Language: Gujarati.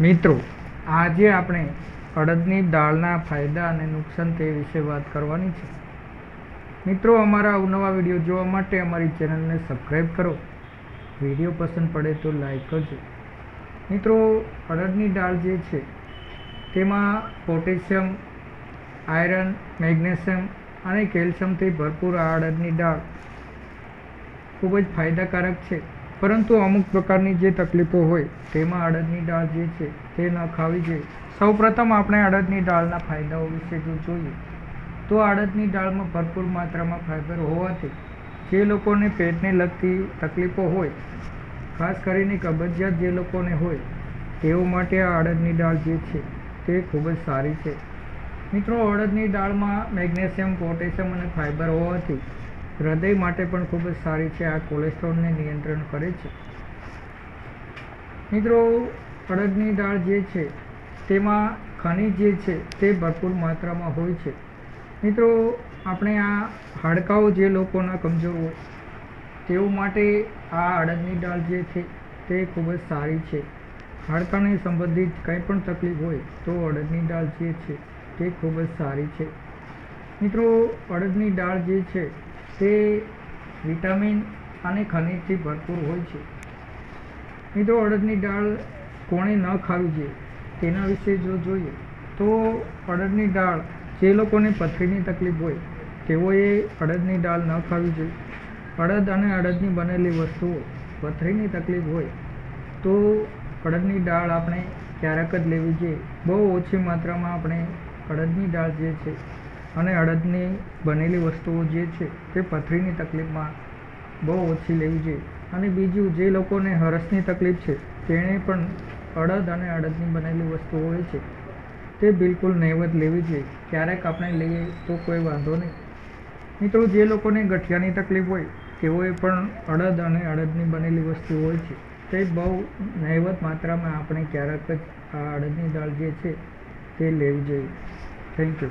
મિત્રો, આજે આપણે અડદની દાળના ફાયદા અને નુકસાન તે વિશે વાત કરવાની છે. મિત્રો, અમારા અવનવા વીડિયો જોવા માટે અમારી ચેનલને સબસ્ક્રાઈબ કરો. વીડિયો પસંદ પડે તો લાઈક કરજો. મિત્રો, અડદની દાળ જે છે, તેમાં પોટેશિયમ, આયરન, મેગ્નેશિયમ અને કેલ્શિયમથી ભરપૂર આ અડદની દાળ ખૂબ જ ફાયદાકારક છે. પરંતુ અમુક પ્રકારની જે તકલીફો હોય, તેમાં અડદની દાળ જે છે, તે ન ખાવી જોઈએ. સૌપ્રથમ આપણે અડદની દાળના ફાયદાઓ વિશે જો જોઈએ, તો અડદની દાળમાં ભરપૂર માત્રામાં ફાઇબર હોવાથી જે લોકોને પેટને લગતી તકલીફો હોય, ખાસ કરીને કબજિયાત જે લોકોને હોય, તેઓ માટે આ અડદની દાળ જે છે, તે ખૂબ જ સારી છે. મિત્રો, અડદની દાળમાં મેગ્નેશિયમ, પોટેશિયમ અને ફાઇબર હોવાથી હૃદય માટે પણ ખૂબ જ સારી છે. આ કોલેસ્ટ્રોલને નિયંત્રણ કરે છે. મિત્રો, અડદની દાળ જે છે, તેમાં ખનિજ જે છે, તે ભરપૂર માત્રામાં હોય છે. મિત્રો, આપણે આ હાડકાઓ જે લોકોના કમજોર હોય તેઓ માટે આ અડદની દાળ જે છે, તે ખૂબ જ સારી છે. હાડકાને સંબંધિત કંઈ પણ તકલીફ હોય, તો અડદની દાળ જે છે, તે ખૂબ જ સારી છે. મિત્રો, અડદની દાળ જે છે તે વિટામિન અને ખનિજથી ભરપૂર હોય છે. મિત્રો, અડદની દાળ કોણે ન ખાવી જોઈએ? તેના વિશે જો જોઈએ, તો અડદની દાળ જે લોકોને પથરીની તકલીફ હોય, તેઓએ અડદની દાળ ન ખાવી જોઈએ. અડદ અને અડદની બનેલી વસ્તુઓ પથરીની તકલીફ હોય, તો અડદની દાળ આપણે ક્યારેક જ લેવી જોઈએ. બહુ ઓછી માત્રામાં આપણે અડદની દાળ જે છે અને અડદની બનેલી વસ્તુઓ જે છે તે પથરીની તકલીફમાં બહુ ઓછી લેવી જોઈએ. અને બીજું, જે લોકોને હરસની તકલીફ છે, તેણે પણ અડદ અને અડદની બનેલી વસ્તુઓ હોય છે, તે બિલકુલ નહીવત લેવી જોઈએ. ક્યારેક આપણે લઈએ તો કોઈ વાંધો નહીં. મિત્રો, જે લોકોને ગઠિયાની તકલીફ હોય, તેઓએ પણ અડદ અને અડદની બનેલી વસ્તુ હોય છે. તે બહુ નહીવત માત્રામાં આપણે ક્યારેક જ આ અડદની દાળ જે છે તે લેવી જોઈએ. Thank you.